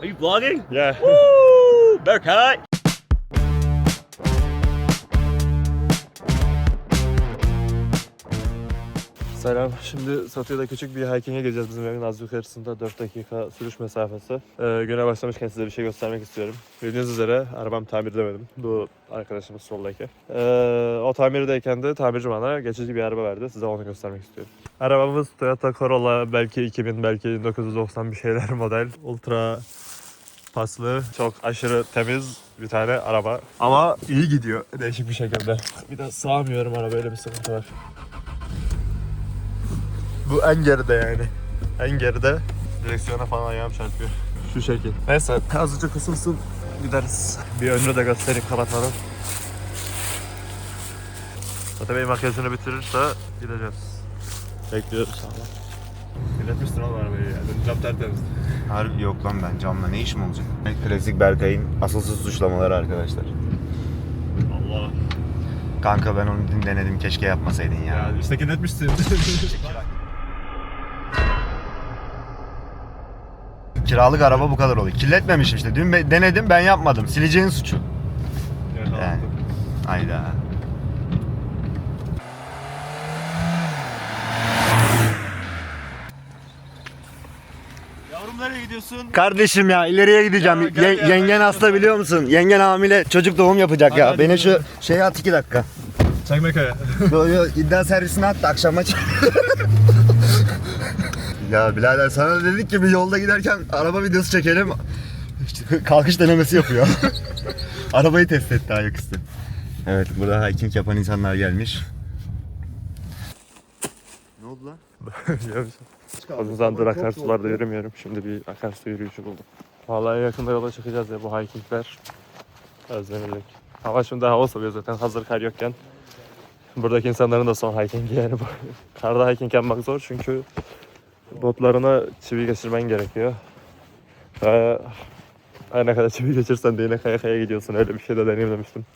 Are you vlogging? Yeah. Woo! Berkay! Selam. Şimdi Satı'da küçük bir hiking'e geleceğiz bizim evin az yukarısında 4 dakika sürüş mesafesi. Ee, güne başlamışken size bir şey göstermek istiyorum. Bildiğiniz üzere arabam tamir demedim. Bu arkadaşımız soldaki. Ee, o tamirdeyken de tamirci bana geçici bir araba verdi. Size onu göstermek istiyorum. Arabamız Toyota Corolla belki 2000 belki 1990 bir şeyler model. Ultra paslı, çok aşırı temiz bir tane araba. Ama iyi gidiyor değişik bir şekilde. Bir de sağmıyorum araba öyle bir sıkıntı var. Bu en geride yani. En geride. Direksiyona falan ayağım çarpıyor. Şu şekil. Neyse azıcık ısınsın gideriz. Bir önünü de göstereyim kapatmadan. Zaten benim makyajını bitirirse gideceğiz. Bekliyoruz ama. Kirletmişsin oğlum arabayı ya. Cam tertemiz. Harbi yok lan ben camla ne işim olacak? Klasik Berkay'ın asılsız suçlamaları arkadaşlar. Allah. Kanka ben onu dün denedim keşke yapmasaydın ya. Ya işte kirletmişsin. Kiralık araba bu kadar oluyor. Kirletmemişim işte. Dün be- denedim ben yapmadım. Sileceğin suçu. Yani. Hayda. Nereye gidiyorsun? Kardeşim ya ileriye gideceğim. Ya gel ya, yengen ben- hasta biliyor musun? Yengen hamile çocuk doğum yapacak Hadi, ya. hadi Beni şu gidelim. şeye at iki dakika. Çekmekaya. yo yo iddia servisine at da akşama çek. ya birader sana dedik ki bir yolda giderken araba videosu çekelim. Kalkış denemesi yapıyor. Arabayı test etti ayaküstü. Evet burada hiking yapan insanlar gelmiş. Ne oldu lan? Uzun zamandır akarsularda yürümüyorum. Şimdi bir akarsu yürüyüşü buldum. Vallahi yakında yola çıkacağız ya bu hikingler. Özlenilecek. Hava şimdi hava soğuyor zaten hazır kar yokken. Buradaki insanların da son hikingi yani bu. Karda hiking yapmak zor çünkü botlarına çivi geçirmen gerekiyor. Ve her ne kadar çivi geçirsen de yine kaya kaya gidiyorsun. Öyle bir şey de deneyimlemiştim.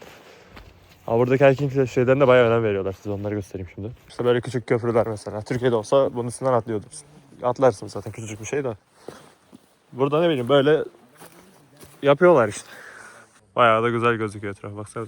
Ama buradaki hiking şeylerine bayağı önem veriyorlar. Size onları göstereyim şimdi. İşte böyle küçük köprüler mesela. Türkiye'de olsa bunun üstünden atlıyordun. Atlarsın zaten küçücük bir şey de. Burada ne bileyim böyle yapıyorlar işte. Bayağı da güzel gözüküyor etraf baksana.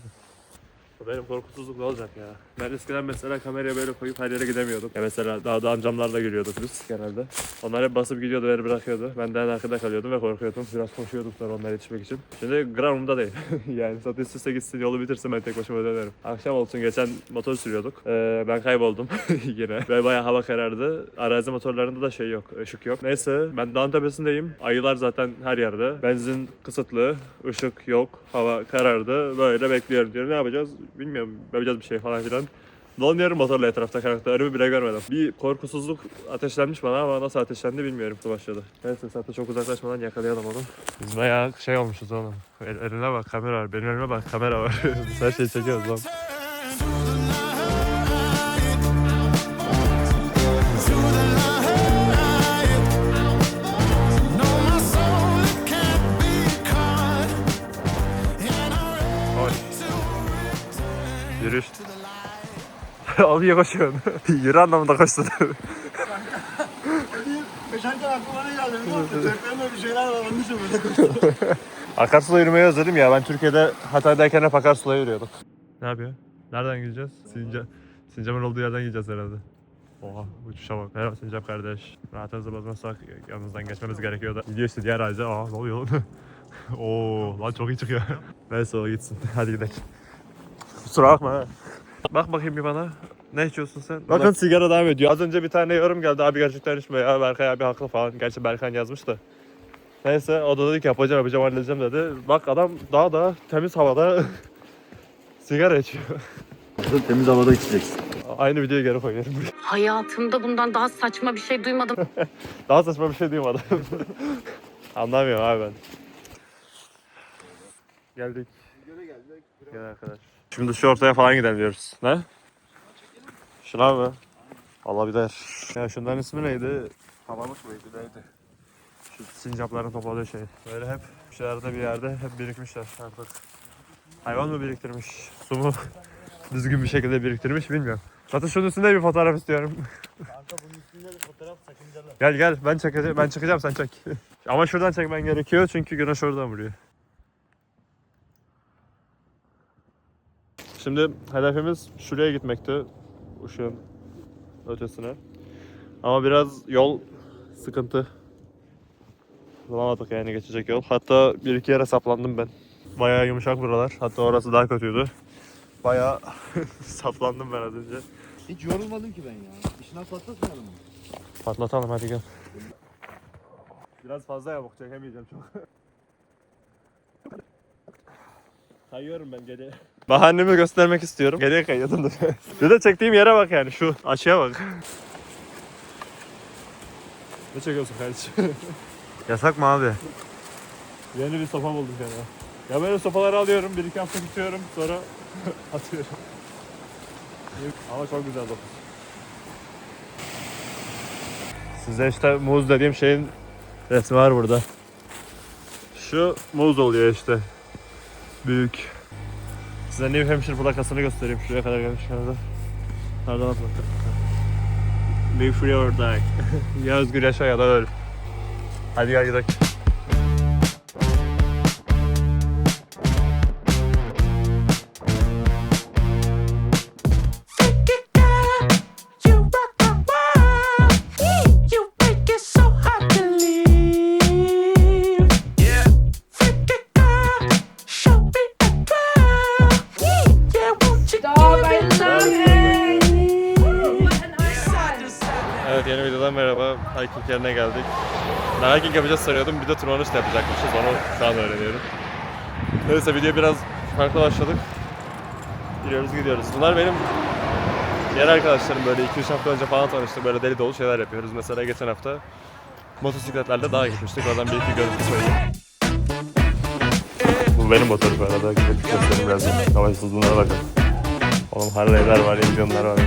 Benim korkusuzluk ne olacak ya? Ben eskiden mesela kameraya böyle koyup her yere gidemiyordum. Ya mesela dağda amcamlarla giriyorduk biz genelde. Onlar hep basıp gidiyordu, beni bırakıyordu. Ben de en arkada kalıyordum ve korkuyordum. Biraz koşuyordum sonra onlara yetişmek için. Şimdi gramımda değil. yani zaten üst gitsin, yolu bitirsin ben tek başıma dönerim. Akşam olsun geçen motor sürüyorduk. Ee, ben kayboldum yine. Ve bayağı hava karardı. Arazi motorlarında da şey yok, ışık yok. Neyse ben dağın tepesindeyim. Ayılar zaten her yerde. Benzin kısıtlı, ışık yok, hava karardı. Böyle bekliyorum diyorum. Ne yapacağız? Bilmiyorum. Yapacağız bir şey falan filan. Dolanıyorum motorla etrafta karakter. Önümü bile görmedim. Bir korkusuzluk ateşlenmiş bana ama nasıl ateşlendi bilmiyorum. Bu başladı. Neyse zaten çok uzaklaşmadan yakalayalım onu. Biz bayağı şey olmuşuz oğlum. El, eline bak kamera var. Benim elime bak kamera var. Her şeyi çekiyoruz lan. Al niye koşuyorsun? Yürü anlamında koştun. Koşarken aklıma ne geldi? Ceplerinde bir şeyler var onun için böyle Akarsu'da yürümeyi özledim ya. Ben Türkiye'de Hatay'dayken hep Akarsu'da yürüyorduk. Ne yapıyor? Nereden gideceğiz? Sinca... Sincap'ın olduğu yerden gideceğiz herhalde. Oha uçuşa bak. Merhaba Sincap kardeş. Rahatınızı bozmazsak yanınızdan geçmemiz gerekiyor da. Gidiyor işte diğer ağaca. Aa ne oluyor lan? Oo lan çok iyi çıkıyor. Neyse o gitsin. Hadi gidelim. Kusura bakma ha. Bak bakayım bir bana. Ne içiyorsun sen? Bakın sigara devam ediyor. Az önce bir tane yorum geldi. Abi gerçekten içme ya. Berkay abi haklı falan. Gerçi Berkan yazmış da. Neyse o da dedi ki yapacağım yapacağım halledeceğim dedi. Bak adam daha da temiz havada sigara içiyor. Temiz havada içeceksin. Aynı videoyu geri koyuyorum. Hayatımda bundan daha saçma bir şey duymadım. Daha saçma bir şey duymadım. Anlamıyorum abi ben. Geldik. Gel arkadaş. Şimdi şu ortaya falan gidelim diyoruz. Ne? Şuna mı? Olabilir. Ya şunların ismi neydi? Havamış mıydı neydi? Şu sincapların topladığı şey. Böyle hep bir şeylerde bir yerde hep birikmişler artık. Hayvan mı biriktirmiş? Su mu düzgün bir şekilde biriktirmiş bilmiyorum. Zaten şunun üstünde bir fotoğraf istiyorum. Kanka bunun üstünde de fotoğraf sakıncalı. Gel gel ben çekeceğim ben çıkacağım sen çek. Ama şuradan çekmen gerekiyor çünkü güneş oradan vuruyor. Şimdi hedefimiz şuraya gitmekti. Uşağın ötesine. Ama biraz yol sıkıntı. Bulamadık yani geçecek yol. Hatta bir iki yere saplandım ben. Bayağı yumuşak buralar. Hatta orası daha kötüydü. Bayağı saplandım ben az önce. Hiç yorulmadım ki ben ya. İşinden patlatmayalım mı? Patlatalım hadi gel. Biraz fazla yamuk çekemeyeceğim çok. Kayıyorum ben geriye. Bahanemi göstermek istiyorum. Geriye kayıyordum da. Bir de çektiğim yere bak yani şu açıya bak. ne çekiyorsun kardeşim? Yasak mı abi? Yeni bir sopa buldum kendime. Ya böyle sopaları alıyorum, bir iki hafta tutuyorum, sonra atıyorum. Ama çok güzel dokuz. Size işte muz dediğim şeyin resmi var burada. Şu muz oluyor işte. Büyük. Size New Hampshire plakasını göstereyim. Şuraya kadar gelmiş herhalde. Nereden at bakalım. Be free or die. ya özgür yaşa ya da öl. Hadi gel gidelim. Yapacağız sanıyordum. Bir de tırmanış da yapacakmışız. Onu şu an öğreniyorum. Neyse video biraz farklı başladık. Gidiyoruz gidiyoruz. Bunlar benim diğer arkadaşlarım böyle 2-3 hafta önce falan tanıştık. Böyle deli dolu şeyler yapıyoruz. Mesela geçen hafta motosikletlerle dağa gitmiştik. Oradan bir iki görüntü söyleyeyim. Bu benim motorum bu arada. Gidip göstereyim birazdan. Havaysızlığına bakın. Oğlum Harley'ler var, Indian'lar var.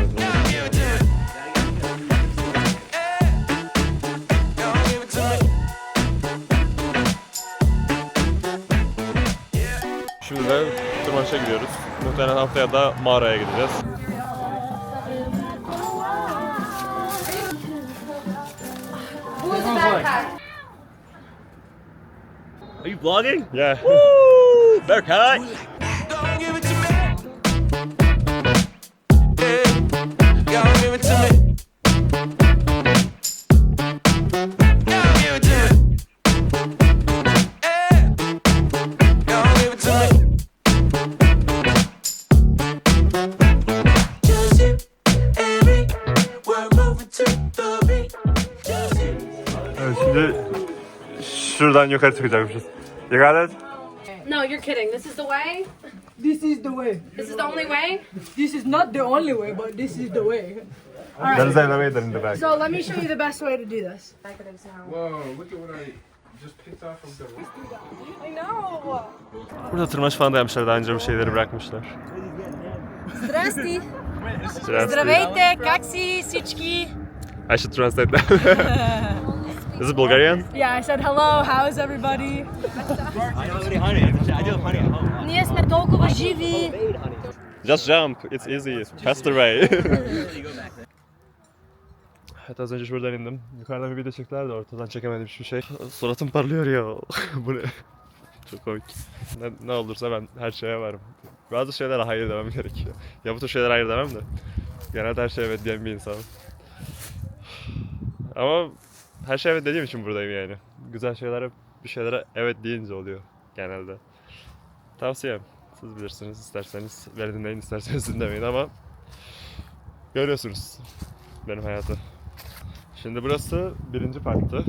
Muhtemelen haftaya da mağaraya gideceğiz. Are you vlogging? Yeah. Woo! Berkay! şuradan yukarı çıkacakmışız. You got it? No, you're kidding. This is the way? This is the way. This is the only way? This is not the only way, but this is the way. There's an elevator in the back. So let me show you the best way to do this. I know. Burada tırmanış falan da yapmışlar. Daha önce bu şeyleri bırakmışlar. Здрасти. Здравствуйте. Здравейте, как си всички? I should translate that. Is it Bulgarian? Yeah, I said hello. How's everybody? Ние сме толкова живи. Just jump. It's easy. Faster way. evet az önce şuradan indim. Yukarıdan bir video çektiler de ortadan çekemedim hiçbir şey. Suratım parlıyor ya. Bu ne? Çok komik. Ne, ne olursa ben her şeye varım. Bazı şeylere hayır demem gerekiyor. Ya bu tür şeylere hayır demem de. Genelde her şeye evet diyen bir insanım. Ama her şeye evet dediğim için buradayım yani. Güzel şeylere bir şeylere evet deyince oluyor genelde. Tavsiyem. Siz bilirsiniz isterseniz beni dinleyin isterseniz dinlemeyin ama görüyorsunuz benim hayatı. Şimdi burası birinci parttı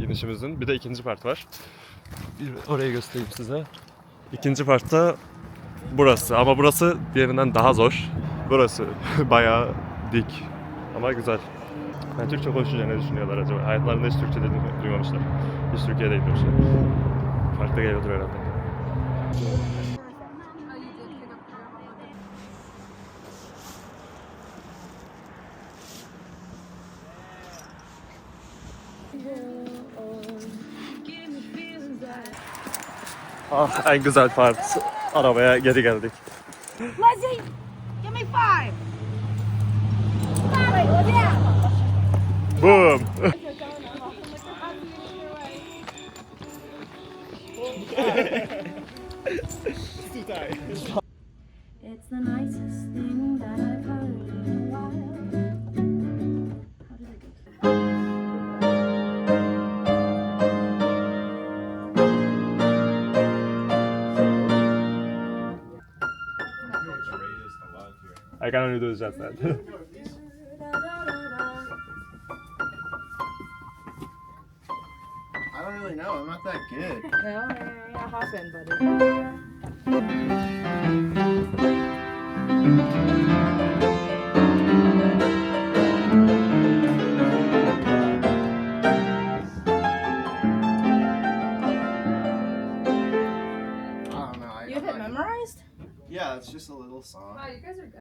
inişimizin. Bir de ikinci part var. Bir orayı göstereyim size. İkinci partta burası ama burası diğerinden daha zor. Burası bayağı dik ama güzel. Ben Türkçe konuşunca ne düşünüyorlar acaba? Hayatlarında hiç Türkçe dediğini duymamışlar. Hiç Türkiye'de gitmemişler. Farklı geliyordur herhalde. Ah, en güzel part. Arabaya geri geldik. Lizzie, give me five. Boom. It's the nicest thing that I've heard in a while. How did it go? I can only do just that. that good. Yeah, yeah, yeah, hop in, buddy. I don't know. I, You have it memorized? Yeah, it's just a little song. Wow, you guys are good.